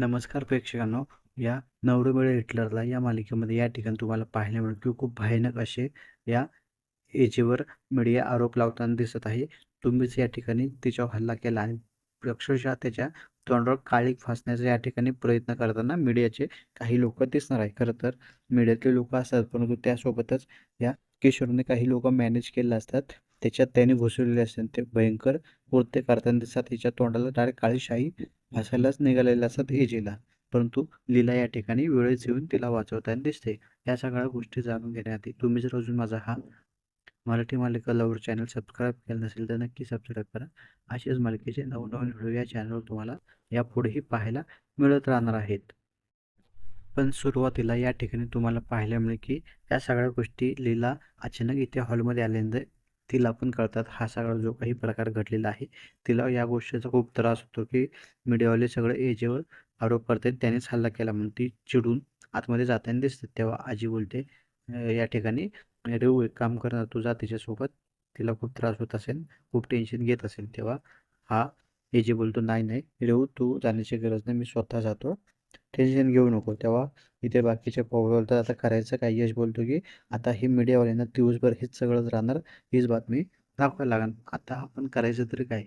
नमस्कार प्रेक्षकांनो. या नवरमेळे हिटलरला या मालिकेमध्ये या ठिकाणी तुम्हाला पाहायला मिळेल की खूप भयानक असे या एजेवर मीडिया आरोप लावताना दिसत आहे. तुम्हीच या ठिकाणी तिच्यावर हल्ला केला आणि अक्षरशः त्याच्या तोंडावर काळी फासण्याचा या ठिकाणी प्रयत्न करताना मीडियाचे काही लोक दिसणार आहे खरं तर मीडियातले लोक असतात परंतु त्यासोबतच या किशोरने काही लोक मॅनेज केले असतात. त्याच्यात त्याने घुसवलेले असतात. ते भयंकर कृत्य करताना दिसतात. त्याच्या तोंडाला डायरेक्ट काळी शाई फासायलाच निघालेले असतात एजेला परंतु लीला या ठिकाणी वेळेस येऊन तिला वाचवताना दिसते. या सगळ्या गोष्टी जाणून घेण्याआधी तुम्ही जर अजून माझा हा मराठी मालिका लवर चॅनल सबस्क्राईब केलं नसेल तर नक्की सबस्क्राईब करा. असेच मालिकेचे नवनवीन व्हिडिओ या चॅनलवर तुम्हाला यापुढेही पाहायला मिळत राहणार आहेत. पण सुरुवातीला या ठिकाणी तुम्हाला पाहायला मिळेल की या सगळ्या गोष्टी लीला अचानक इथे हॉलमध्ये आल्यानंतर तिला पण कळतात. हा सगळा जो काही प्रकार घडलेला आहे तिला या गोष्टीचा खूप त्रास होतो की मीडियावाले सगळे एजेवर आरोप करतात त्यानेच हल्ला केला म्हणून ती चिडून आतमध्ये जाताना दिसते तेव्हा आजी बोलते या ठिकाणी रेऊ एक काम करणार तुझा तिच्यासोबत तिला खूप त्रास होत असेल खूप टेन्शन घेत असेल तेव्हा हा एजे बोलतो नाही नाही रेऊ तू जाण्याची गरज नाही मी स्वतः जातो. टेन्शन घेऊ नको. तेव्हा इथे बाकीचे पाऊल बोलतात आता करायचं काय? यश बोलतो की आता हे मीडियावाल्यांना दिवसभर हेच सगळंच राहणार हीच बातमी दाखवायला लागेल आता आपण करायचं तरी काय?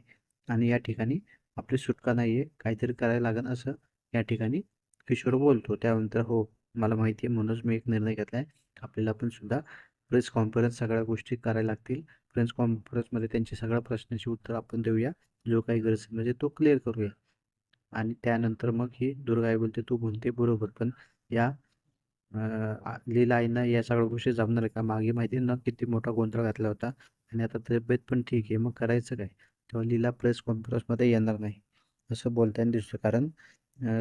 आणि या ठिकाणी आपली सुटका नाही आहे काहीतरी करायला लागेल असं या ठिकाणी किशोर बोलतो. त्यानंतर हो मला माहिती आहे म्हणूनच मी एक निर्णय घेतला आहे आपल्याला पण सुद्धा प्रेस कॉन्फरन्स सगळ्या गोष्टी करायला लागतील. प्रेस कॉन्फरन्समध्ये त्यांची सगळ्या प्रश्नांची उत्तर आपण देऊया. जो काही गरज म्हणजे तो क्लिअर करूया. आणि त्यानंतर मग ही दुर्गाई बोलते तू म्हणते बरोबर पण या अं, लीला या सगळ्या गोष्टी जमणार आहे का? मागे माहिती न ना किती मोठा गोंधळ घातला होता आणि आता तब्येत पण ठीक आहे मग करायचं काय? तेव्हा लीला प्रेस कॉन्फरन्समध्ये येणार नाही. असं बोलताना दिसतो. कारण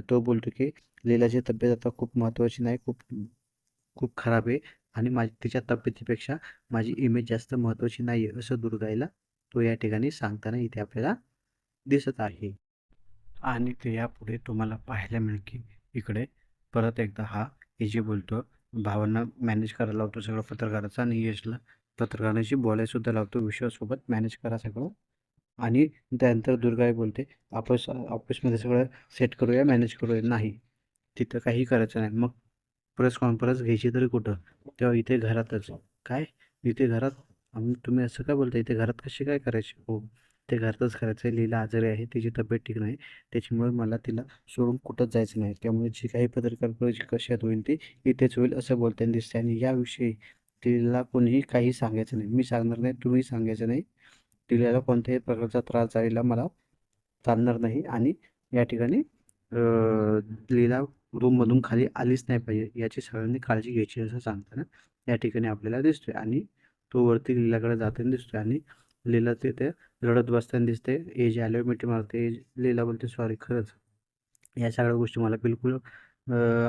तो बोलतो की लीलाची तब्येत आता खूप महत्त्वाची नाही खूप खूप खराब आहे आणि माझी तिच्या तब्येतीपेक्षा माझी इमेज जास्त महत्त्वाची नाही आहे असं दुर्गाईला तो या ठिकाणी सांगताना इथे आपल्याला दिसत आहे. आणि ते यापुढे तुम्हाला पाहायला मिळेल की इकडे परत एकदा हा एजी बोलतो भावांना मॅनेज करायला लावतो सगळं पत्रकाराचं आणि यशला पत्रकारांशी बोलायसुद्धा लावतो विश्वासोबत मॅनेज करा सगळं. आणि त्यानंतर दुर्गाई बोलते ऑफिस ऑफिसमध्ये सगळं सेट करूया मॅनेज करूया. नाही तिथं काही करायचं नाही. मग प्रेस कॉन्फरन्स घ्यायची तरी कुठं? तेव्हा इथे घरातच. काय? इथे घरात तुम्ही असं काय बोलता इथे घरात कशी काय करायची? हो. ते घरातच करायचं आहे. लीला आजारी आहे. तिची तब्येत ठीक नाही. त्याच्यामुळे मला तिला सोडून कुठंच जायचं नाही. त्यामुळे जी काही पत्रकार परिषद कशात होईल ती इथेच होईल असं बोलताना दिसते आणि याविषयी तिला कोणीही काही सांगायचं नाही. मी सांगणार नाही. तुम्ही सांगायचं नाही. तिला कोणत्याही प्रकारचा त्रास झालेला मला चालणार नाही. आणि या ठिकाणी लीला रूममधून खाली आलीच नाही पाहिजे. याची सगळ्यांनी काळजी घ्यायची असं सांगताना या ठिकाणी आपल्याला दिसतोय. आणि तो वरती लीलाकडे जाताना दिसतोय. आणि लीला तिथे. रडत बसताना दिसते एज आल्यावर मिठी मारते एज लीला बोलते सॉरी खरंच. या सगळ्या गोष्टी मला बिलकुल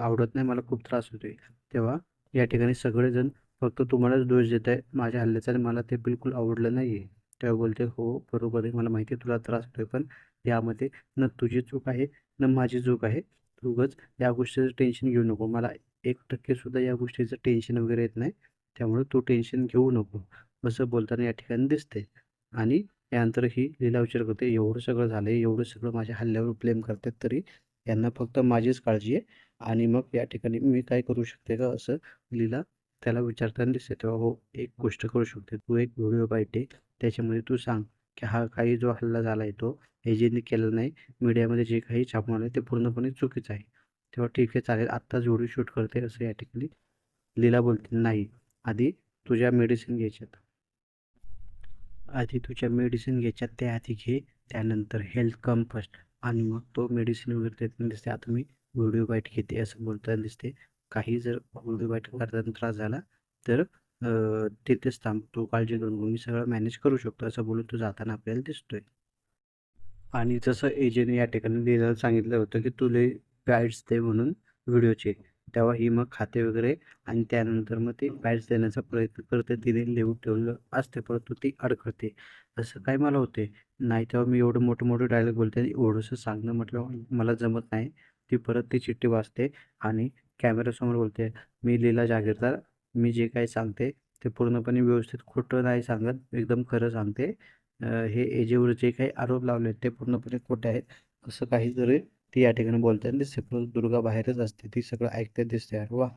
आवडत नाही. मला खूप त्रास होतोय. तेव्हा या ठिकाणी सगळेजण फक्त तुम्हालाच दोष देत आहे माझ्या हल्ल्याचा आणि मला ते बिलकुल आवडलं नाही आहे तेव्हा बोलते हो बरोबर आहे. मला माहिती आहे तुला त्रास होतोय पण यामध्ये न तुझी चूक आहे न माझी चूक आहे. तू या गोष्टीचं टेन्शन घेऊ नको. मला एक टक्के सुद्धा या गोष्टीचं टेन्शन वगैरे येत नाही. त्यामुळे तू टेन्शन घेऊ नको. असं बोलताना या ठिकाणी दिसते आणि यानंतर ही लीला विचार करते एवढं सगळं झालं आहे एवढं सगळं माझ्या हल्ल्यावर ब्लेम करतात तरी यांना फक्त माझीच काळजी आहे आणि मग या ठिकाणी मी काय करू शकते का? असं लीला त्याला विचारताना दिसते. तेव्हा हो एक गोष्ट करू शकते. तू एक व्हिडिओ पाहिजे त्याच्यामध्ये तू सांग की हा काही जो हल्ला झाला आहे तो एजेंनी केलेला नाही मीडियामध्ये जे काही छापून आलं ते पूर्णपणे चुकीचं आहे. तेव्हा ठीक आहे चालेल आत्ताच व्हिडिओ शूट करते. असं या ठिकाणी लीला बोलते. नाही आधी तुझ्या मेडिसिन घ्यायच्यात. आधी तुझ्या मेडिसिन घ्यायच्यात त्या आधी घे त्यानंतर हेल्थ कम फर्स्ट आणि मग तो मेडिसिन वगैरे देताना दिसते. आता मी व्हिडिओ बाईट घेते असं बोलताना दिसते. काही जर व्हिडिओ बाईट करताना त्रास झाला तर तिथेच थांब. तू काळजी घेऊन मी सगळं मॅनेज करू शकतो असं बोलून तो जाताना आपल्याला दिसतोय. आणि जसं एजेने या ठिकाणी लिहिलं सांगितलं होतं की तुले गाईड्स दे म्हणून व्हिडिओचे तेव्हा ही मग खाते वगैरे आणि त्यानंतर मग ते गाईड्स देण्याचा प्रयत्न करते. तिने लिहून ठेवलं असते परंतु ती अडखळते. असं काय मला होते. नाही तेव्हा मी एवढं मोठं मोठं डायलॉग बोलते आणि एवढंसं सांगणं म्हटलं मला जमत नाही. ती परत ती चिठ्ठी वाचते आणि कॅमेऱ्यासमोर बोलते मी लीला जागीरदार. मी जे काही सांगते ते पूर्णपणे व्यवस्थित खोटं नाही सांगत एकदम खरं सांगते. हे एजेवर जे काही आरोप लावले आहेत ते पूर्णपणे खोटे आहेत. असं काहीतरी ती या ठिकाणी बोलताना दिसते परंतु दुर्गा बाहेरच असते. ती सगळं ऐकते दिसते. अरे वा!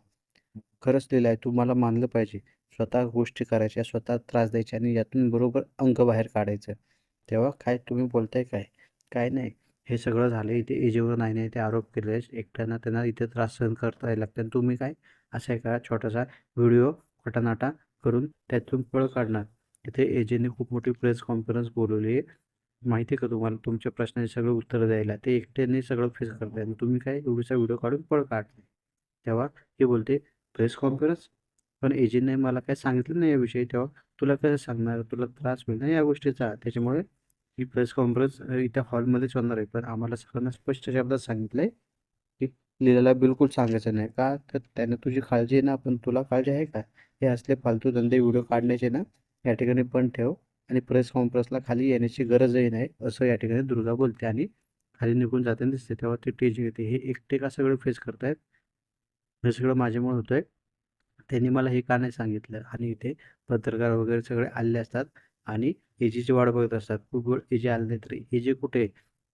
खरंच लिहिलं आहे तुम्हाला मानलं पाहिजे. स्वतः गोष्टी करायच्या स्वतः त्रास द्यायच्या आणि यातून बरोबर अंक बाहेर काढायचं. तेव्हा काय तुम्ही बोलताय काय? काय नाही. हे सगळं झालं इथे. एजेवर नाही नाही. ते आरोप केले एकट्यानं त्यांना इथे त्रास सहन करता यायला लागतं. आणि तुम्ही काय? असा एका छोटासा व्हिडिओ खोटानाटा करून त्यातून पळ काढणार. इथे एजेने खूप मोठी प्रेस कॉन्फरन्स बोलवली आहे. माहिती आहे का तुम्हाला? तुमच्या प्रश्नाचे सगळं उत्तर द्यायला. ते एकट्याने सगळं फेस करताय. आणि तुम्ही काय एवढीचा व्हिडिओ काढून पळ काढताय. तेव्हा हे बोलते प्रेस कॉन्फरन्स? पण एजंटने मला काय सांगितलं नाही याविषयी? तेव्हा तुला कसं सांगणार? तुला त्रास मिळणार या गोष्टीचा? त्याच्यामुळे ही प्रेस कॉन्फरन्स इथे हॉलमध्येच होणार आहे. पण आम्हाला सगळ्यांना स्पष्ट शब्दात सांगितलं आहे की लिलाला बिलकुल सांगायचं नाही. का? तर त्याने तुझी काळजी आहे ना? पण तुला काळजी आहे का? हे असले फालतू धंदे व्हिडिओ काढण्याचे ना? या ठिकाणी पण ठेव. आणि प्रेस कॉन्फरन्सला खाली येण्याची गरजही नाही असं या ठिकाणी दुर्गा बोलते आणि खाली निघून जाताना दिसते. तेव्हा ते टेज घेते हे एकटे का सगळं फेस करतायत? हे सगळं माझ्यामुळे होतं आहे त्यांनी मला हे का नाही सांगितलं? आणि इथे पत्रकार वगैरे सगळे आले असतात आणि एजीची वाट बघत असतात. खूप वेळ एजी आले नाही तरी. एजी कुठे?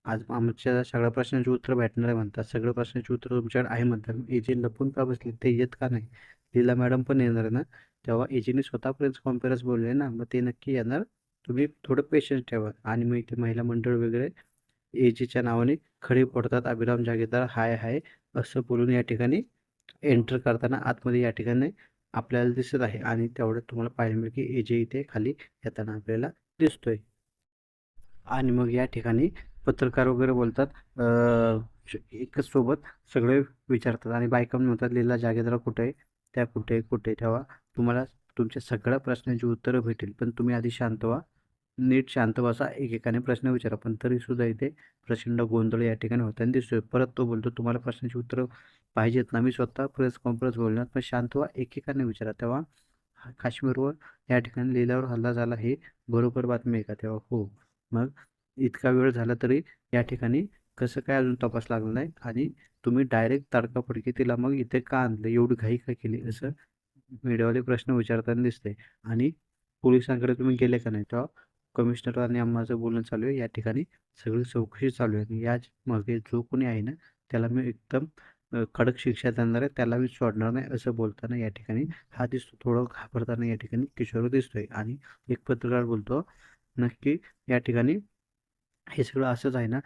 आज आमच्या सगळ्या प्रश्नांची उत्तर भेटणार आहे म्हणतात. सगळ्या प्रश्नांची उत्तर तुमच्याकडे आहे म्हणतात. एजी लपून का बसली? ते येत का नाही? लीला मॅडम पण येणार आहे ना? तेव्हा एजीने स्वतः प्रेस कॉन्फरन्स बोलले ना? मग ते नक्की येणार? तुम्ही थोडं पेशन्स ठेवा. आणि मग इथे महिला मंडळ वगैरे एजीच्या नावाने खडे पडतात अभिराम जागीरदार हाय हाय असं बोलून या ठिकाणी एंटर करताना आतमध्ये या ठिकाणी आपल्याला दिसत आहे. आणि तेवढं तुम्हाला पाहायला मिळेल की एजे इथे खाली येताना आपल्याला दिसतोय. आणि मग या ठिकाणी पत्रकार वगैरे बोलतात. एकच सोबत सगळे विचारतात. आणि बायका म्हणतात लिला जागेदार कुठे आहे? त्या कुठे कुठे ठेवा. तुम्हाला तुमच्या सगळ्या प्रश्नांची उत्तरं भेटेल. पण तुम्ही आधी शांत व्हा. नीट शांत बसा एकेकाने प्रश्न विचारा पण तरीसुद्धा इथे प्रचंड गोंधळ या ठिकाणी होताना दिसतोय. परत तो बोलतो तुम्हाला प्रश्नांची उत्तरं पाहिजेत ना? मी स्वतः प्रेस कॉन्फरन्स बोलणार पण शांत व्हा एकेकाने विचारा. तेव्हा काश्मीरवर या ठिकाणी लिहिल्यावर हल्ला झाला हे बरोबर बातमी आहे का? तेव्हा हो. मग इतका वेळ झाला तरी या ठिकाणी कसं काय अजून तपास लागला नाही आणि तुम्ही डायरेक्ट तडकाफडकी तिला मग इथे का आणलं? एवढी घाई का केली? असं मीडियावाले प्रश्न विचारताना दिसते आणि पोलिसांकडे तुम्ही गेले का नाही? तेव्हा कमिशनर आणि आम्हाला बोलणं चालू आहे. या ठिकाणी सगळी चौकशी चालू आहे. आणि याच मागे जो कोणी आहे ना त्याला मी एकदम कडक शिक्षा देणार आहे. त्याला मी सोडणार नाही असं बोलताना या ठिकाणी हा दिसतो. थोडं घाबरताना या ठिकाणी किशोर दिसतोय. आणि एक पत्रकार बोलतो नक्की या ठिकाणी हे सगळं असंच आहे ना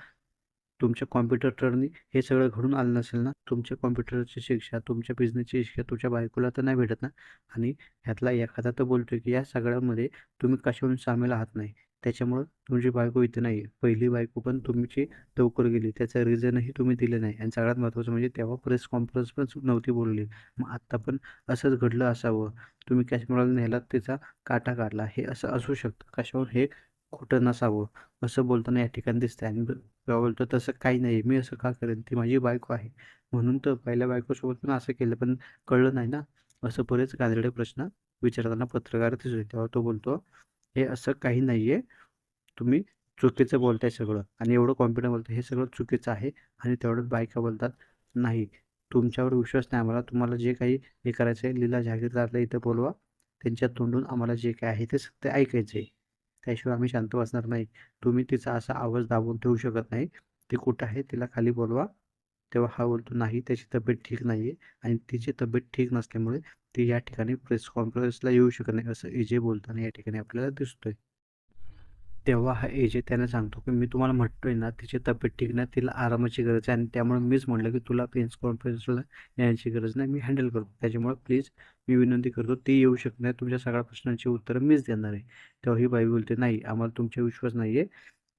तुमच्या कॉम्प्युटरनी हे सगळं घडून आलं नसेल ना तुमच्या कॉम्प्युटरची शिक्षा तुमच्या बिझनेसची शिक्षा तुमच्या बायकोला तर नाही भेटत ना? आणि ह्यातला एखादा तर बोलतोय की या सगळ्यामध्ये तुम्ही कशाहून सामील आहात नाही? त्याच्यामुळं तुमची बायको इथे नाही आहे पहिली बायको पण तुमची लवकर गेली. त्याचं रिझनही तुम्ही दिलं नाही. आणि सगळ्यात महत्त्वाचं म्हणजे तेव्हा प्रेस कॉन्फरन्स पण नव्हती बोलली. मग आत्ता पण असंच घडलं असावं. तुम्ही कॅशमोराला नेला त्याचा काटा काढला. हे असं असू शकतं. कशावर हे खोटं नसावं असं बोलताना या ठिकाणी दिसतंय. आणि तेव्हा बोलतो तसं काही नाही मी असं का करेन? ती माझी बायको आहे. म्हणून तर पहिल्या बायकोसोबत पण असं केलं पण कळलं नाही ना. असं बरेच गांधळे प्रश्न विचारताना पत्रकार दिसतोय तेव्हा तो बोलतो हे असं काही नाही आहे तुम्ही चुकीचं बोलताय सगळं. आणि एवढं कॉन्फिडंट बोलतं हे सगळं चुकीचं आहे. आणि तेवढंच बायका बोलतात नाही. तुमच्यावर विश्वास नाही. आम्हाला तुम्हाला जे काही हे करायचं आहे लीला जागीरदारला इथं बोलवा. त्यांच्या तोंडून आम्हाला जे काय आहे ते सत्य ऐकायचं आहे त्याशिवाय आम्ही शांत बसणार नाही. तुम्ही तिचा असा आवाज दाबून ठेवू शकत नाही. ती कुठं आहे तिला खाली बोलवा. तेव्हा हा बोलतो नाही त्याची तब्येत ठीक नाही आहे आणि तिची तब्येत ठीक नसल्यामुळे ती या ठिकाणी प्रेस कॉन्फरन्सला येऊ शकत नाही असं एजे बोलताना या ठिकाणी आपल्याला दिसतोय. तेव्हा हा एजे त्यांना सांगतो की मी तुम्हाला म्हटतोय ना तिची तब्येत ठीक नाही तिला आरामाची गरज आहे आणि त्यामुळे मीच म्हटलं की तुला प्रेस कॉन्फरन्सला यायची गरज नाही मी हँडल करतो. त्याच्यामुळे प्लीज मी विनंती करतो ती येऊ शकत नाही तुमच्या सगळ्या प्रश्नांची उत्तरं मीच देणार आहे. तेव्हा ही बाई बोलते नाही आम्हाला तुमचा विश्वास नाही आहे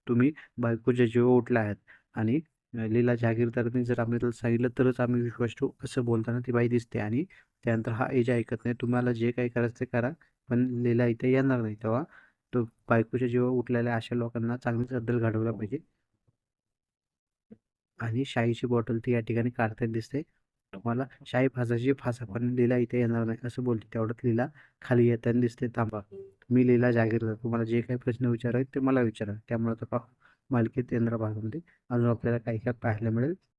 तुम्ही बायकोच्या जीव उठला आहेत आणि लीला जागीरदारांनी जर आम्ही त्याला सांगितलं तरच आम्ही विश्वास ठेवू असं बोलताना ती बाई दिसते आणि त्यानंतर हा एज ऐकत नाही तुम्हाला जे काही करायचं ते करा पण लीला इथे येणार नाही. तेव्हा तो बायकोच्या जीवा उठलेल्या अशा लोकांना चांगलीच अद्दल घडवला पाहिजे. आणि शाईची बॉटल ती या ठिकाणी काढताना दिसते. तुम्हाला शाही फासाची फासा पण लिला इथे येणार नाही असं बोलते. तेवढंच लिला खाली येताना दिसते. थांबा. मी लिला जागीर तुम्हाला जे काही प्रश्न विचारायचे ते मला विचारा. त्यामुळे तो मालिकेत येणाऱ्या भागामध्ये अजून आपल्याला काही काय पाहायला मिळेल.